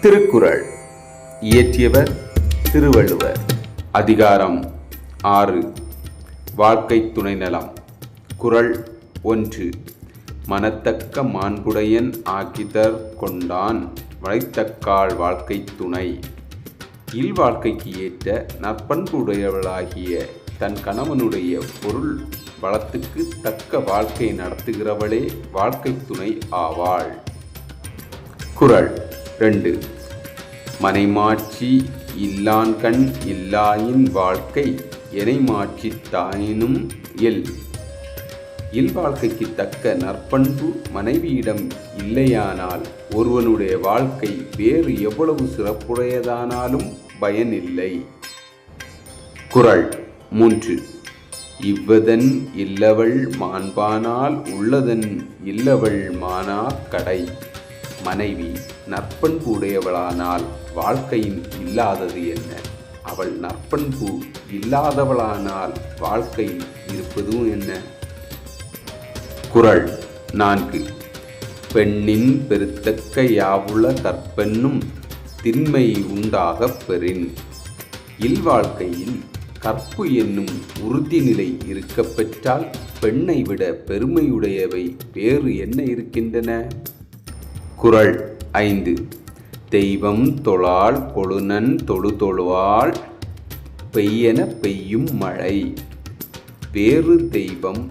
திருக்குறள். இயற்றியவர் திருவள்ளுவர். அதிகாரம் ஆறு. வாழ்க்கை துணை நலம் குறள் ஒன்று. மனத்தக்க மாண்புடையன் ஆக்கிதர் கொண்டான் வளைத்தக்கால் வாழ்க்கை துணை. இல்வாழ்க்கைக்கு ஏற்ற நற்பண்புடையவளாகிய தன் கணவனுடைய பொருள் வளத்துக்கு தக்க வாழ்க்கை நடத்துகிறவளே வாழ்க்கை துணை ஆவாள். குறள் ரெண்டு. மனைமாட்சி இல்லான்கண் இல்லாயின் வாழ்க்கை எனைமாட்சி தாயினும் இல் இல்வாழ்க்கைக்கு தக்க நற்பண்பு மனைவியிடம் இல்லையானால் ஒருவனுடைய வாழ்க்கை வேறு எவ்வளவு சிறப்புடையதானாலும் பயனில்லை. குரல் மூன்று. இவ்வதன் இல்லவள் மாண்பானால் உள்ளதன் இல்லவள் மானா கடை. மனைவி நற்பண்பு உடையவளானால் வாழ்க்கையின் இல்லாதது என்ன? அவள் நற்பண்பு இல்லாதவளானால் வாழ்க்கையில் இருப்பதும் என்ன? குரல் நான்கு. பெண்ணின் பெருத்தக்க யாவுள கற்பென்னும் திண்மை உண்டாகப் பெறின். இல்வாழ்க்கையில் கற்பு என்னும் உறுதிநிலை இருக்கப்பெற்றால் பெண்ணை விட பெருமையுடையவை வேறு என்ன இருக்கின்றன? குறள் ஐந்து. தெய்வம் தொழால் கொழுநன் தொழு தொழுவாள் பெய்யென பெய்யும் மழை. வேறு தெய்வம்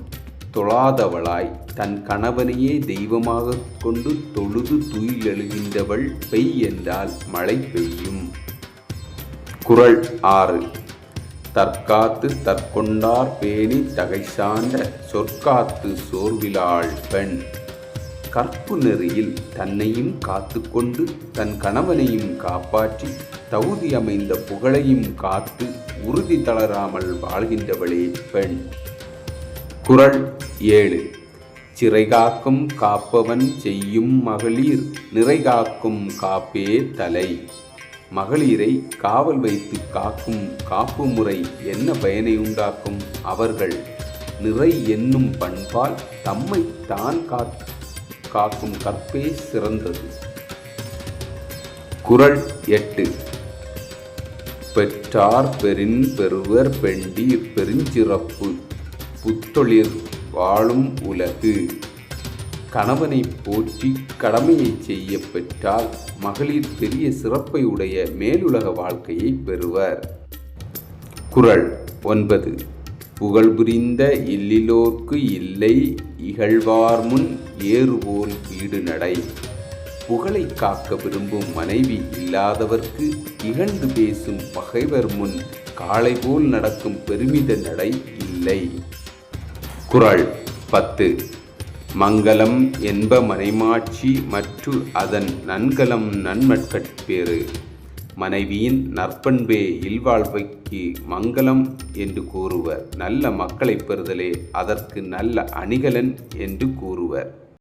தொழாதவளாய் தன் கணவனையே தெய்வமாக கொண்டு தொழுது துயிலெழுகின்றவள் பெய் என்றால் மழை பெய்யும். குறள் ஆறு. தற்காத்து தற்கொண்டார் பேணி தகை சார்ந்த சொற்காத்து சோர்விலாள் பெண். கற்பு நெறியில் தன்னையும் காத்து கொண்டு தன் கணவனையும் காப்பாற்றி தகுதி அமைந்த புகழையும் காத்து உறுதி தளராமல் வாழ்கின்றவளே பெண். குரல் ஏழு. சிறைகாக்கும் காப்பவன் செய்யும் மகளிர் நிறைகாக்கும் காப்பே தலை. மகளிரை காவல் வைத்து காக்கும் காப்பு முறை என்ன பயனை உண்டாக்கும்? அவர்கள் நிறை என்னும் பண்பால் தம்மை தான் காத்து காக்கும் கற்பே சிறந்தது. குறள் எட்டு. பெற்றார் பெரின் பெறுவர் பெண்டி பெருஞ்சிறப்பு. புத்தொழில் வாழும் உலகு. கணவனை போற்றி கடமையை செய்ய பெற்றால் மகளிர் பெரிய சிறப்பை உடைய மேலுலக வாழ்க்கையை பெறுவர். குறள் ஒன்பது. புகழ் புரிந்த இல்லிலோர்க்கு இல்லை இகழ்வார் முன் ஏறுபோல் வீடு நடை. புகழை காக்க விரும்பும் மனைவி இல்லாதவர்க்கு இகழ்ந்து பேசும் பகைவர் முன் காளை போல் நடக்கும் பெருமித நடை இல்லை. குறள் பத்து. மங்களம் என்ப மனைமாட்சி மற்று அதன் நன்கலம் நன்மட்கட்பேறு மனைவியின் நற்பண்பே இல்வாழ்வைக்கு மங்களம் என்று கூறுவர். நல்ல மக்களை பெறுதலே அதற்கு நல்ல அணிகலன் என்று கூறுவர்.